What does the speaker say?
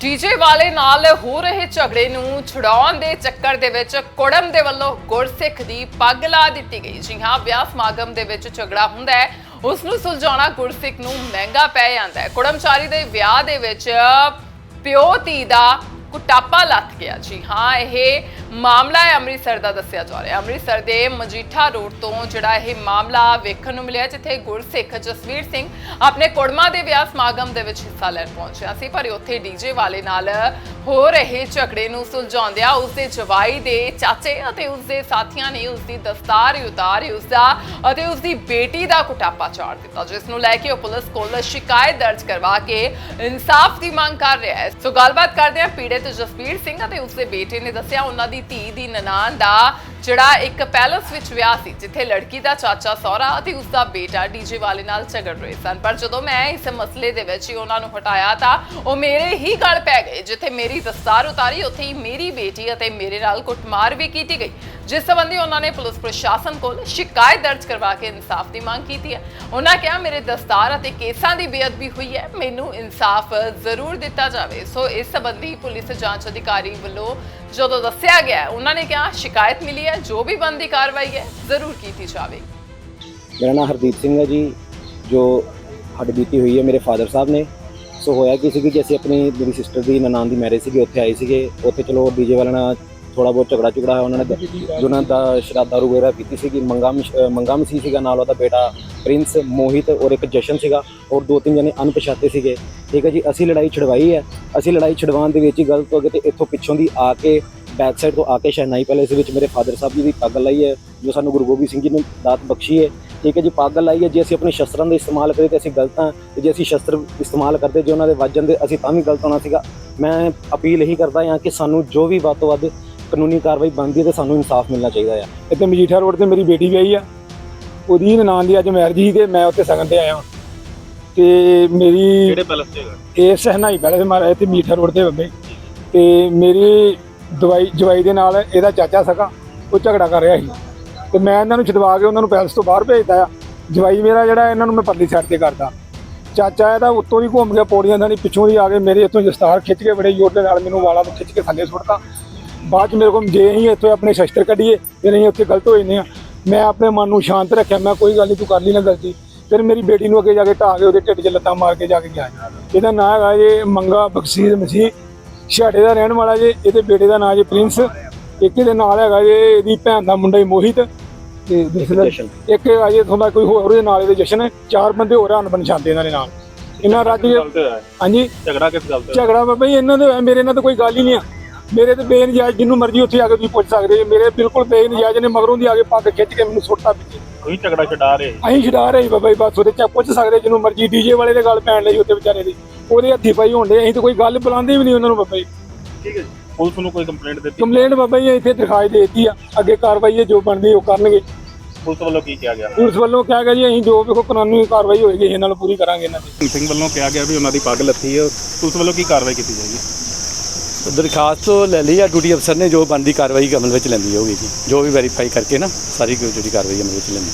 DJ ਵਾਲੇ ਨਾਲ ਹੋ ਰਹੇ ਝਗੜੇ ਨੂੰ ਛੁਡਾਉਣ ਦੇ ਚੱਕਰ ਦੇ ਵਿੱਚ ਕੁੜਮ ਦੇ ਵੱਲੋਂ ਗੁਰਸਿੱਖ ਦੀ ਪੱਗ ਲਾ ਦਿੱਤੀ ਗਈ। ਜੀ ਹਾਂ, ਵਿਆਹ ਸਮਾਗਮ ਦੇ ਵਿੱਚ ਝਗੜਾ ਹੁੰਦਾ ਹੈ। ਉਸ ਨੂੰ ਸੁਲਝਾਉਣਾ ਗੁਰਸਿੱਖ ਨੂੰ ਮਹਿੰਗਾ ਪੈ ਜਾਂਦਾ ਹੈ। ਕੁੜਮਚਾਰੀ ਦੇ ਵਿਆਹ ਦੇ ਵਿੱਚ ਪਿਓ ਧੀ ਦਾ ਕੁਟਾਪਾ ਲੱਥ ਗਿਆ। ਜੀ ਹਾਂ, ਇਹ ਮਾਮਲਾ ਹੈ ਅੰਮ੍ਰਿਤਸਰ ਦਾ ਦੱਸਿਆ ਜਾ ਰਿਹਾ। ਅੰਮ੍ਰਿਤਸਰ ਦੇ ਮਜੀਠਾ ਰੋਡ ਤੋਂ ਜਿਹੜਾ ਇਹ ਮਾਮਲਾ ਵੇਖਣ ਨੂੰ ਮਿਲਿਆ, ਜਿੱਥੇ ਗੁਰਸਿੱਖ ਜਸਵੀਰ ਸਿੰਘ ਆਪਣੇ ਕੁੜਮਾ ਦੇ ਵਿਆਹ ਸਮਾਗਮ ਦੇ ਵਿੱਚ ਹਿੱਸਾ ਲੈਣ ਪਹੁੰਚਿਆ ਸੀ, ਪਰ ਉੱਥੇ ਡੀਜੇ ਵਾਲੇ ਨਾਲ ਹੋ ਰਹੇ ਝਗੜੇ ਨੂੰ ਸੁਲਝਾਉਂਦਿਆਂ ਉਸਦੇ ਜਵਾਈ ਦੇ ਚਾਚੇ ਅਤੇ ਉਸਦੇ ਸਾਥੀਆਂ ਨੇ ਉਸਦੀ ਦਸਤਾਰ ਉਤਾਰੀ ਉਸਦਾ ਅਤੇ ਉਸਦੀ ਬੇਟੀ ਦਾ ਕੁਟਾਪਾ ਚਾੜ ਦਿੱਤਾ, ਜਿਸ ਨੂੰ ਲੈ ਕੇ ਉਹ ਪੁਲਿਸ ਕੋਲ ਸ਼ਿਕਾਇਤ ਦਰਜ ਕਰਵਾ ਕੇ ਇਨਸਾਫ ਦੀ ਮੰਗ ਕਰ ਰਿਹਾ ਹੈ। ਸੋ ਗੱਲਬਾਤ ਕਰਦੇ ਹਾਂ ਪੀੜਤ ਜਸਪੀਰ ਸਿੰਘ ਅਤੇ ਉਸਦੇ ਬੇਟੇ ਨੇ ਦੱਸਿਆ ਉਹਨਾਂ ਦੀ ਧੀ ਦੀ ਨਨਾਣ ਦਾ ਜਿਹੜਾ ਇੱਕ ਪੈਲਸ ਵਿੱਚ ਵਿਆਹ ਸੀ, ਜਿੱਥੇ ਲੜਕੀ ਦਾ ਚਾਚਾ ਸਹੁਰਾ ਅਤੇ ਉਸਦਾ ਬੇਟਾ ਡੀਜੇ ਵਾਲੇ ਨਾਲ ਝਗੜ ਰਹੇ ਸਨ। ਪਰ ਜਦੋਂ ਮੈਂ ਇਸ ਮਸਲੇ ਦੇ ਵਿੱਚ ਹੀ ਉਹਨਾਂ ਨੂੰ ਹਟਾਇਆ ਤਾਂ ਉਹ ਮੇਰੇ ਹੀ ਗਲ ਪੈ ਗਏ, ਜਿੱਥੇ ਮੇਰੀ ਦਸਤਾਰ ਉਤਾਰੀ, ਉੱਥੇ ਹੀ ਮੇਰੀ ਬੇਟੀ ਅਤੇ ਮੇਰੇ ਨਾਲ ਕੁੱਟਮਾਰ ਵੀ ਕੀਤੀ ਗਈ। ਜਿਸ ਸੰਬੰਧੀ ਉਹਨਾਂ ਨੇ ਪੁਲਿਸ ਪ੍ਰਸ਼ਾਸਨ ਕੋਲ ਸ਼ਿਕਾਇਤ ਦਰਜ ਕਰਵਾ ਕੇ ਇਨਸਾਫ ਦੀ ਮੰਗ ਕੀਤੀ ਹੈ। ਉਹਨਾਂ ਕਿਹਾ, ਮੇਰੇ ਦਸਤਾਰ ਅਤੇ ਕੇਸਾਂ ਦੀ ਬੇਅਦਬੀ ਹੋਈ ਹੈ। ਮੈਨੂੰ ਇਨਸਾਫ ਜ਼ਰੂਰ ਦਿੱਤਾ ਜਾਵੇ। ਸੋ ਇਸ ਸੰਬੰਧੀ ਪੁਲਿਸ ਜਾਂਚ ਅਧਿਕਾਰੀ ਵੱਲੋਂ ਜਦੋਂ ਦੱਸਿਆ ਗਿਆ, ਉਹਨਾਂ ਨੇ ਕਿਹਾ, ਸ਼ਿਕਾਇਤ ਮਿਲੀ ਹੈ। ਜੋ ਵੀ ਬੰਦੀ ਕਾਰਵਾਈ ਹੈ, ਜ਼ਰੂਰ ਕੀਤੀ ਜਾਵੇਗੀ ਮੇਰਾ ਨਾਮ ਹਰਦੀਪ ਸਿੰਘ ਹੈ ਜੀ, ਜੋ ਹੱਡ ਬੀਤੀ ਹੋਈ ਹੈ ਮੇਰੇ ਫਾਦਰ ਸਾਹਿਬ ਨੇ। ਸੋ ਹੋਇਆ ਕੀ ਸੀ ਕਿ ਅਸੀਂ ਆਪਣੀ ਮੇਰੀ ਸਿਸਟਰ ਦੀ ਨਨਾਣ ਦੀ ਮੈਰਿਜ ਸੀਗੀ, ਉੱਥੇ ਆਏ ਸੀਗੇ। ਉੱਥੇ ਚਲੋ ਡੀਜੇ ਵਾਲਿਆਂ ਨਾਲ ਥੋੜਾ ਬਹੁਤ ਝਗੜਾ ਝੁਗੜਾ ਹੋਇਆ ਉਹਨਾਂ ਨੇ ਜੋ ਉਹਨਾਂ ਦਾ ਸ਼ਰਾਬ ਦਾਰੂ ਵਗੈਰਾ ਪੀਤੀ ਸੀਗੀ ਮੰਗਮ ਮੰਗਮ ਸੀ ਸੀਗਾ, ਨਾਲ ਉਹਦਾ ਬੇਟਾ ਪ੍ਰਿੰਸ ਮੋਹਿਤ ਔਰ ਇੱਕ ਜਸ਼ਨ ਸੀਗਾ, ਔਰ ਦੋ ਤਿੰਨ ਜਣੇ ਅਣਪਛਾਤੇ ਸੀਗੇ। ਠੀਕ ਹੈ ਜੀ, ਅਸੀਂ ਲੜਾਈ ਛਡਵਾਈ ਹੈ। ਅਸੀਂ ਲੜਾਈ ਛਡਵਾਉਣ ਦੇ ਵਿੱਚ ਹੀ ਗਲਤ ਹੋ ਗਏ ਤੇ ਇੱਥੋਂ ਪਿੱਛੋਂ ਦੀ ਆ ਕੇ ਬੈਕ ਸਾਈਡ ਤੋਂ ਆ ਕੇ ਸ਼ਹਿਨਾਈ ਪੈਲੇਸ ਵਿੱਚ ਮੇਰੇ ਫਾਦਰ ਸਾਹਿਬ ਜੀ ਦੀ ਪੱਗ ਲਾਈ ਹੈ, ਜੋ ਸਾਨੂੰ ਗੁਰੂ ਗੋਬਿੰਦ ਸਿੰਘ ਜੀ ਨੇ ਦਾਤ ਬਖਸ਼ੀ ਹੈ। ਠੀਕ ਹੈ ਜੀ ਪੱਗ ਲਾਈ ਹੈ, ਜੇ ਅਸੀਂ ਆਪਣੇ ਸ਼ਸਤਰਾਂ ਦਾ ਇਸਤੇਮਾਲ ਕਰੀਏ ਤੇ ਅਸੀਂ ਗਲਤ ਹਾਂ, ਤੇ ਜੇ ਅਸੀਂ ਸ਼ਸਤਰ ਇਸਤੇਮਾਲ ਕਰਦੇ ਜੇ ਉਹਨਾਂ ਦੇ ਵੱਜਣ ਦੇ, ਅਸੀਂ ਤਾਂ ਵੀ ਗਲਤ ਹੋਣਾ ਸੀਗਾ। ਮੈਂ ਅਪੀਲ ਇਹੀ ਕਰਦਾ ਹਾਂ ਕਿ ਸਾਨੂੰ ਜੋ ਵੀ ਵੱਧ ਤੋਂ ਵੱਧ ਕਾਨੂੰਨੀ ਕਾਰਵਾਈ ਬਣਦੀ ਹੈ ਤੇ ਸਾਨੂੰ ਇਨਸਾਫ ਮਿਲਣਾ ਚਾਹੀਦਾ ਆ। ਇੱਥੇ ਮਜੀਠਾ ਰੋਡ ਤੇ ਮੇਰੀ ਬੇਟੀ ਵਿਆਹੀ ਆ। ਉਹਦੀ ਨਨਾਣ ਦੀ ਅੱਜ ਮੈਰਿਜ ਸੀ ਤੇ ਮੈਂ ਉੱਥੇ ਸਗਨ ਤੇ ਆਇਆ। ਤੇ ਮੇਰੀ ਕਿਹੜੇ ਪੈਲਸ ਤੇ ਹੈਗਾ? ਇਹ ਸਹਨਾਈ ਪਹਿਲੇ ਮਾਰਾ ਇੱਥੇ ਮੀਠਾ ਰੋਡ ਤੇ ਬੰਬੇ। ਤੇ ਮੇਰੀ ਦਵਾਈ ਜਵਾਈ ਦੇ ਨਾਲ ਇਹਦਾ ਚਾਚਾ ਸਗਾ ਉਹ ਝਗੜਾ ਕਰ ਰਿਹਾ ਸੀ। ਤੇ ਮੈਂ ਇਹਨਾਂ ਨੂੰ ਛਡਵਾ ਕੇ ਉਹਨਾਂ ਨੂੰ ਪੈਲਸ ਤੋਂ ਬਾਹਰ ਭੇਜਦਾ ਆ। ਜਵਾਈ ਮੇਰਾ ਜਿਹੜਾ ਇਹਨਾਂ ਨੂੰ ਮੈਂ ਪਰਲੀ ਸਾਈਡ ਤੇ ਕਰਦਾ। ਚਾਚਾ ਇਹਦਾ ਉੱਤੋਂ ਦੀ ਘੁੰਮ ਗਿਆ ਪੌੜੀਆਂ ਦਾ ਨਹੀਂ ਪਿੱਛੋਂ ਦੀ ਆ ਕੇ ਮੇਰੇ ਇੱਥੋਂ ਦਸਤਾਰ ਖਿੱਚ ਕੇ ਬੜੇ ਜ਼ੋਰ ਦੇ ਨਾਲ ਮੈਨੂੰ ਵਾਲਾਂ ਨੂੰ ਖਿੱਚ ਕੇ ਥੱਲੇ ਸੁੱਟਤਾ। ਬਾਅਦ ਚ ਮੇਰੇ ਕੋਲ ਜੇ ਅਸੀਂ ਇੱਥੋਂ ਆਪਣੇ ਸ਼ਸਤਰ ਕੱਢੀਏ ਫਿਰ ਅਸੀਂ ਉੱਥੇ ਗਲਤ ਹੋ ਜਾਂਦੇ ਆ ਮੈਂ ਆਪਣੇ ਮਨ ਨੂੰ ਸ਼ਾਂਤ ਰੱਖਿਆ ਮੈਂ ਕੋਈ ਗੱਲ ਨਹੀਂ ਤੂੰ ਕਰ ਲਈ ਨਾ ਗਲਤੀ। ਫਿਰ ਮੇਰੀ ਬੇਟੀ ਨੂੰ ਅੱਗੇ ਜਾ ਕੇ ਢਾਹ ਕੇ ਉਹਦੇ ਢਿੱਡ 'ਚ ਲੱਤਾਂ ਮਾਰ ਕੇ ਜਾ ਕੇ ਗਿਆ। ਇਹਦਾ ਨਾਂ ਹੈਗਾ ਜੇ ਮੰਗਾ ਬਖਸ਼ੀਰ ਮਸੀਹ। ਛਾੜੇ ਦਾ ਰਹਿਣ ਵਾਲਾ ਜੇ ਇਹਦੇ ਬੇਟੇ ਦਾ ਨਾਂ ਜੇ ਪ੍ਰਿੰਸ। ਇੱਕ ਇਹਦੇ ਨਾਲ ਹੈਗਾ ਜੇ ਇਹਦੀ ਭੈਣ ਦਾ ਮੁੰਡਾ ਹੀ ਮੋਹਿਤ। ਤੇ ਦੂਸਰਾ। ਇੱਕ ਹੈਗਾ ਜੇ ਤੁਹਾਡਾ ਕੋਈ ਹੋਰ ਉਹਦੇ ਨਾਲ ਇਹਦੇ ਜਸ਼ਨ। ਹੈ ਚਾਰ ਬੰਦੇ ਹੋਰ ਹਨ ਪਛਾਣਦੇ ਇਹਨਾਂ ਦੇ ਨਾਲ। ਇਹਨਾਂ ਰੱਜ ਤੇ? ਹਾਂਜੀ। ਝਗੜਾ ਕਿਸ ਗੱਲ ਤੇ? ਝਗੜਾ ਬਾਬਾ ਜੀ ਇਹਨਾਂ ਦੇ ਮੇਰੇ ਨਾਲ ਤਾਂ ਕੋਈ ਗੱਲ ਹੀ ਨਹੀਂ ਆ। ਮੇਰੇ ਤੇ ਬੇਨਜਾਇਜ਼ ਜਿੰਨੂੰ ਮਰਜ਼ੀ ਉੱਥੇ ਆ ਕੇ ਤੁਸੀਂ ਪੁੱਛ ਸਕਦੇ ਮੇਰੇ ਬਿਲਕੁਲ ਬੇਨਜਾਇਜ਼ ਨੇ ਮਗਰੋਂ ਦੀ ਆ ਕੇ ਪੱਗ ਖਿੱਚ ਕੇ ਮੈਨੂੰ ਸੁੱਟਤਾ ਪਿੱਛੇ। ਤੁਸੀਂ ਝਗੜਾ ਛਡਾ ਰਹੇ? ਅਸੀਂ ਛਡਾ ਰਹੇ ਬਾਬਾ ਜੀ ਬਸ ਉਹਦੇ ਚ ਪੁੱਛ ਸਕਦੇ ਜਿਹਨੂੰ ਮਰਜ਼ੀ ਡੀਜੇ ਵਾਲੇ ਦੇ ਗੱਲ ਪੈਣ ਲਈ ਉੱਤੇ ਵਿਚਾਰੇ ਦੀ। ਉਹਦੇ ਹੱਥੀ ਪਾਈ ਹੁੰਦੇ ਅਸੀਂ ਤਾਂ ਕੋਈ ਗੱਲ ਬੁਲਾਉਂਦੇ ਵੀ ਨਹੀਂ ਉਹਨਾਂ ਨੂੰ ਬਾਬਾ ਜੀ। ਠੀਕ ਹੈ ਜੀ। ਪੁਲਿਸ ਨੂੰ ਕੋਈ ਕੰਪਲੇਂਟ ਦਿੱਤੀ? ਕੰਪਲੇਂਟ ਬਾਬਾ ਜੀ ਇੱਥੇ ਦਿਖਾਈ ਦੇ ਦਿੱਤੀ ਆ। ਅੱਗੇ ਕਾਰਵਾਈ ਹੈ ਜੋ ਬਣਦੀ ਉਹ ਕਰਨਗੇ। ਪੁਲਿਸ ਵੱਲੋਂ ਕੀ ਕਿਹਾ ਗਿਆ? ਪੁਲਿਸ ਵੱਲੋਂ ਕਿਹਾ ਗਿਆ ਜੀ ਅਸੀਂ ਜੋ ਵੀ ਕੋਈ ਕਾਨੂੰਨੀ ਕਾਰਵਾਈ ਹੋਏਗੀ ਇਹਨਾਂ ਨਾਲ ਪੂਰੀ ਕਰਾਂਗੇ ਇਹਨਾਂ ਦੀ। ਸਿੰਘ ਵੱਲੋਂ ਕਿਹਾ ਗਿਆ ਵੀ ਉਹਨਾਂ ਦੀ ਪੱਗ ਲੱਥੀ ਹੈ। ਪੁਲਿਸ ਵੱਲੋਂ ਕੀ ਕਾਰਵਾਈ ਕੀਤੀ ਜਾਏਗੀ? ਦਰਖਾਸਤ ਲੈ ਲਈ ਆ ਡਿਊਟੀ ਅਫਸਰ ਨੇ, ਜੋ ਬਣਦੀ ਕਾਰਵਾਈ ਅਮਲ ਵਿੱਚ ਲੈਂਦੀ ਜਾਊਗੀ ਜੀ ਜੋ ਵੀ ਵੈਰੀਫਾਈ ਕਰਕੇ ਨਾ, ਸਾਰੀ ਜਿਹੜੀ ਕਾਰਵਾਈ ਅਮਲ ਵਿੱਚ ਲੈਂਦੀ।